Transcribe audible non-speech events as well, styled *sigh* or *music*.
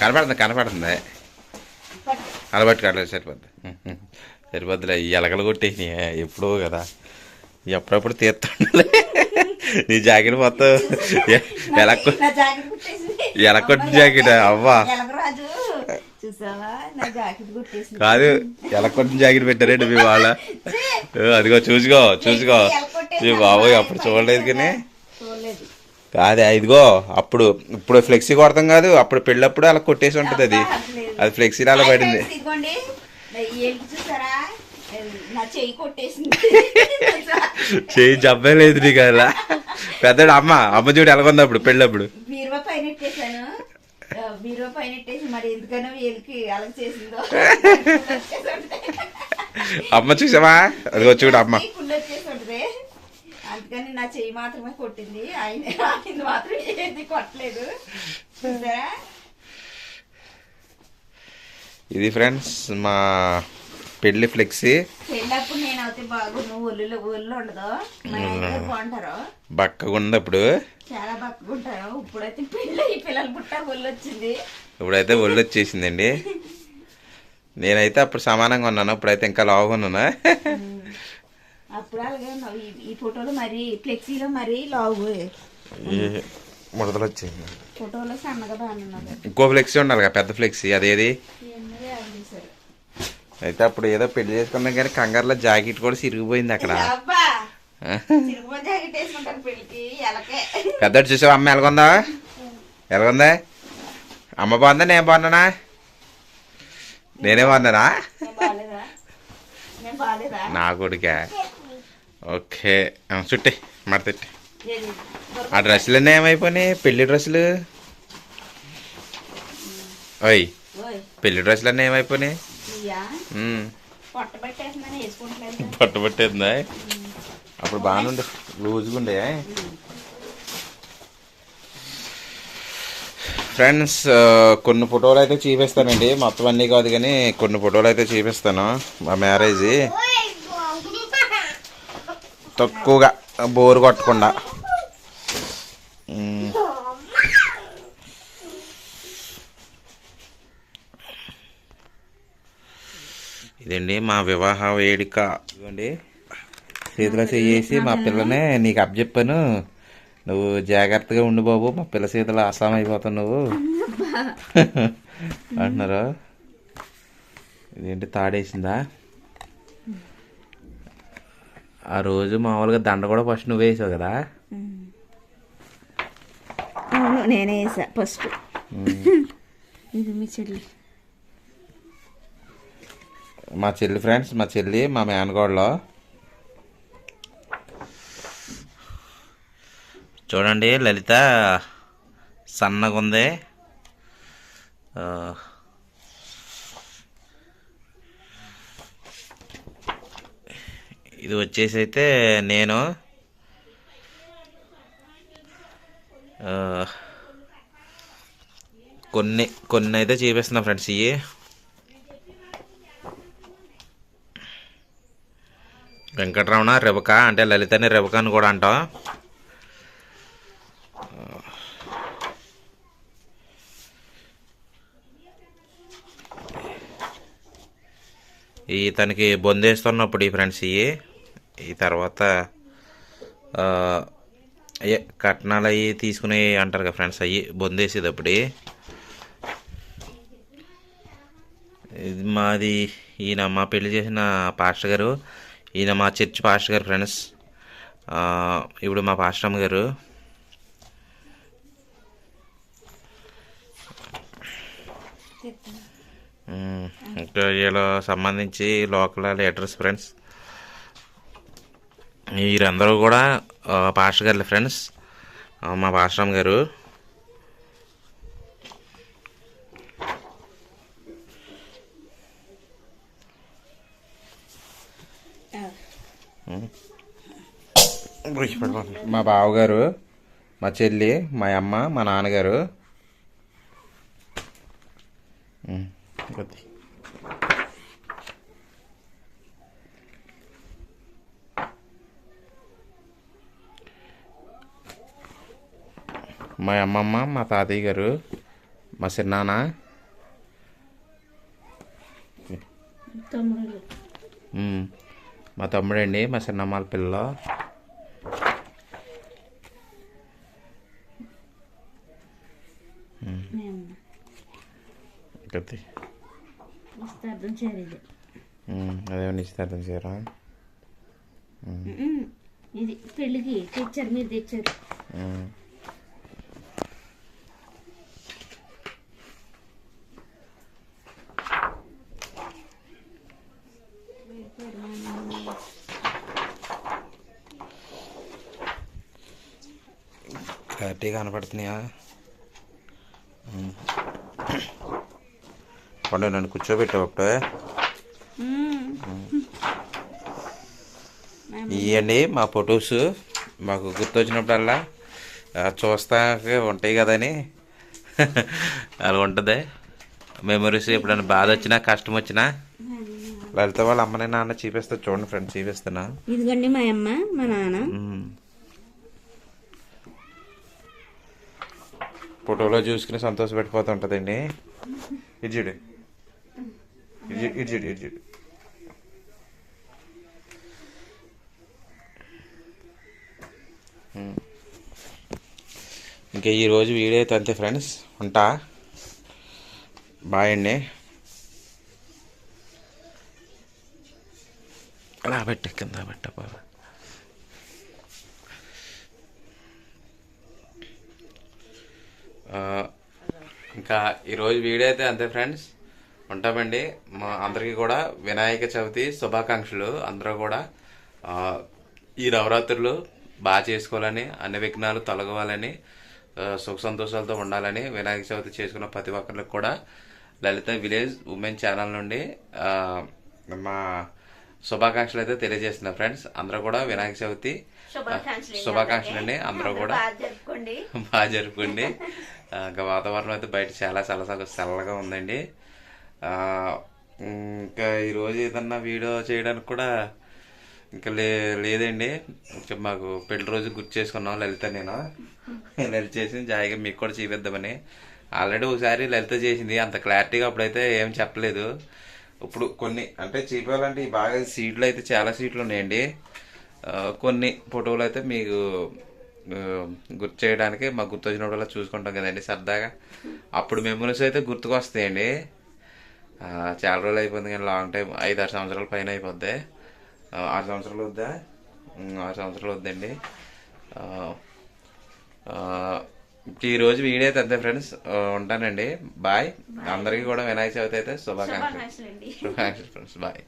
కనపడుతుంది కనపడుతుంది. అలవాటు కాడలేదు సరిపోద్ది. సరిపోద్దిలే ఈ ఎలకలు కొట్టేసి ఎప్పుడో కదా. ఎప్పుడప్పుడు తీస్తుండలే. నీ జాకెట్ మొత్తం ఎలక్కు ఎలకొట్టు జాకెట్ అవ్వా. కాదు ఎలకొట్టిన జాకెట్ పెట్టారండి మీ వాళ్ళ? అదిగో చూసుకో చూసుకో. ఈ బాబోయ్ అప్పుడు చూడలేదు కానీ. కాదే ఇదిగో అప్పుడు ఇప్పుడు ఫ్లెక్సీ కొడతాం కాదు అప్పుడు పెళ్ళప్పుడు అలా కొట్టేసి ఉంటుంది అది. అది ఫ్లెక్సీ అలా పడింది. చేయి జబ్బే లేదు నీకు అలా. పెద్దడు అమ్మ అమ్మ చూడు ఎలాగొంది అప్పుడు పెళ్ళప్పుడు అమ్మ చూసావా? అదిగో చూడు అమ్మ. అందుకని నా చెయ్యి మాత్రమే కొట్టింది. ఆయన ఆయన మాత్రం ఏది కొట్టలేదు. చూసారా? ఇది ఫ్రెండ్స్ మా పెళ్ళి ఫ్లెక్సీ. పెళ్ళప్పుడు నేను అయితే బాగున్నాను ఒళ్ళు ఒళ్ళు ఉండదు బాగుంటారు. బక్కగా ఉంది అప్పుడు చాలా బతుకుంటారు ఇప్పుడైతే పెళ్ళి పిల్లలు పుట్టారు. ఒళ్ళు వచ్చింది. ఇప్పుడైతే ఒళ్ళు వచ్చేసిందండి. నేనైతే అప్పుడు సమానంగా ఉన్నాను. ఇప్పుడైతే ఇంకా లావుగా ఉన్నాను. అప్పుడు అలాగే ఈ- ఫోటోలో మరి ఫ్లెక్సీలో మరి లావు. ముడతలు వచ్చింది ఫోటోలో సన్నగా బాగున్నారు ఇంకో ఫ్లెక్సీ ఉండాలి పెద్ద ఫ్లెక్సీ. అదేది? అయితే అప్పుడు ఏదో పెళ్ళి చేసుకున్నాం కానీ కంగారులో జాకెట్ కూడా సిరిగిపోయింది అక్కడ. పెద్దడు చూసావా? అమ్మ ఎలాగొందా? ఎలాగొందా? అమ్మ బాగుందా? నేను బాగున్నానా? నేనే బాగున్నానా? నా కొడుకా? ఓకే. చుట్టి మడతెట్టి? ఆ డ్రెస్సులన్నీ ఏమైపోయినాయి? పెళ్ళి డ్రెస్సులు? ఓయ్ పెళ్ళి డ్రెస్సులన్నీ ఏమైపోయినాయి? ఇయ్యా? ఉమ్, పొట్ట పట్టుబట్టేందా *laughs* అప్పుడు బాగానే ఉండే. లూజ్గా ఉండే. ఫ్రెండ్స్ కొన్ని ఫోటోలు అయితే చూపిస్తానండి. మొత్తం అన్నీ కాదు కానీ కొన్ని ఫోటోలు అయితే చూపిస్తాను. మా మ్యారేజ్. తక్కువగా బోరు కొట్టకుండా. ఇదండి మా వివాహ వేడుక. ఇదిగోండి. చేతిలో చేసి మా పిల్లనే నీకు అప్పచెప్పాను నువ్వు జాగ్రత్తగా ఉండు బాబు మా పిల్ల చేతిలో అసాం అయిపోతావు నువ్వు. అంటున్నారు? ఇదేంటి తాడేసిందా? ఆ రోజు మామూలుగా దండ కూడా ఫస్ట్ నువ్వు వేసావు కదా? అవును నేనే వేసా ఫస్ట్. ఇది మీ చెల్లి. మా చెల్లి ఫ్రెండ్స్ మా చెల్లి మా మేనగోడలో చూడండి లలిత సన్నగా ఉంది ఇది వచ్చేసి అయితే నేను కొన్ని కొన్ని అయితే చూపిస్తున్నా ఫ్రెండ్స్ ఇవి వెంకటరమణ రెబక అంటే లలితని రెబక అని కూడా అంటాం. ఈ తనకి బొందేస్తున్నప్పుడు ఈ ఫ్రెండ్స్ ఇవి ఈ తర్వాత అయ్యే కట్నాలు అవి తీసుకుని అంటారు కదా ఫ్రెండ్స్ అవి బొందేసేటప్పుడు. ఇది మాది ఈయన మా పెళ్ళి చేసిన పాస్టర్ గారు ఈయన మా చర్చ్ పాస్టర్ గారు ఫ్రెండ్స్. ఇప్పుడు మా పాస్టర్ అమ్మ గారు. ఇంకా వీళ్ళ సంబంధించి లోకల్ లీడర్స్ ఫ్రెండ్స్. మీరందరూ కూడా పాస్టర్ గారు ఫ్రెండ్స్ మా పాస్టర్ గారు. మా బావగారు మా చెల్లి మా అమ్మ మా నాన్నగారు. కొద్ది. మా అమ్మమ్మ మా తాతయ్య గారు మా చిన్నాన్న. మా తమ్ముడండి మా చిన్నమ్మాల పిల్ల. అదే నిశ్చితార్థం చేయరా? ఇది పెళ్ళికి తెచ్చారు మీరు తెచ్చారు. క్లారిటీ కనపడుతున్నాయా. పండు నన్ను కూర్చోబెట్టావు ఒకటే ఇవ్వండి మా ఫొటోస్. మాకు గుర్తొచ్చినప్పుడల్లా చూస్తాకే ఉంటాయి కదని. అలా ఉంటుంది. మెమరీస్ ఎప్పుడైనా బాధ వచ్చినా కష్టం వచ్చినా. లలిత వాళ్ళ అమ్మని నాన్న చూపిస్తా చూడండి ఫ్రెండ్స్ చూపిస్తున్నా. ఇదిగోండి మా అమ్మ మా నాన్న. ఫోటోలో చూసుకుని సంతోషపెట్టిపోతూ ఉంటుందండి. ఇడ్జుడు ఇడ్జుడు ఇడ్జుడు ఇంకా ఈరోజు వీడియో అయితే అంతే ఫ్రెండ్స్. ఉంటా. బాయ్ అండి. అలా పెట్ట కింద పెట్ట బాబా. ఇంకా ఈరోజు వీడియో అయితే అంతే ఫ్రెండ్స్. ఉంటామండి. మా అందరికీ కూడా వినాయక చవితి శుభాకాంక్షలు. అందరూ కూడా ఈ నవరాత్రులు బాగా చేసుకోవాలని అన్ని విఘ్నాలు తొలగవాలని సుఖ సంతోషాలతో ఉండాలని వినాయక చవితి చేసుకున్న ప్రతి ఒక్కరికి కూడా లలిత విలేజ్ ఉమెన్ ఛానల్ నుండి మా శుభాకాంక్షలు అయితే తెలియజేస్తున్నా ఫ్రెండ్స్. అందరూ కూడా వినాయక చవితి శుభాకాంక్షలు అండి అందరూ కూడా బాగా జరుపుకోండి. ఇంకా వాతావరణం అయితే బయట చాలా చాలా చల్లగా ఉందండి. ఇంకా ఈరోజు ఏదన్నా వీడియో చేయడానికి కూడా ఇంకా లే లేదండి. ఇంకా మాకు పెళ్ళి రోజు గుర్తు చేసుకున్నాం లలిత నేను. లలిత చేసింది జాయిగా మీకు కూడా చూపిద్దామని. ఆల్రెడీ ఒకసారి లలిత చేసింది. అంత క్లారిటీగా అప్పుడైతే ఏం చెప్పలేదు. ఇప్పుడు కొన్ని అంటే చూపించాలంటే బాగా సీట్లు అయితే చాలా సీట్లు ఉన్నాయండి. కొన్ని ఫోటోలు అయితే మీకు గుర్తు చేయడానికి మాకు గుర్తు వచ్చినప్పుడల్లా చూసుకుంటాం కదండి సరదాగా. అప్పుడు మెమరీస్ అయితే గుర్తుకు వస్తాయండి చాలా రోజులు అయిపోయింది కానీ లాంగ్ టైం ఐదు ఆరు సంవత్సరాల పైన అయిపోద్ది. ఆరు సంవత్సరాలు వద్దా? ఆరు సంవత్సరాలు వద్దండి. ఈరోజు వీడియో అయితే ఫ్రెండ్స్ ఉంటానండి. బాయ్. అందరికీ కూడా వినాయక చవితి అయితే శుభాకాంక్షలు. శుభాకాంక్షలు ఫ్రెండ్స్. బాయ్.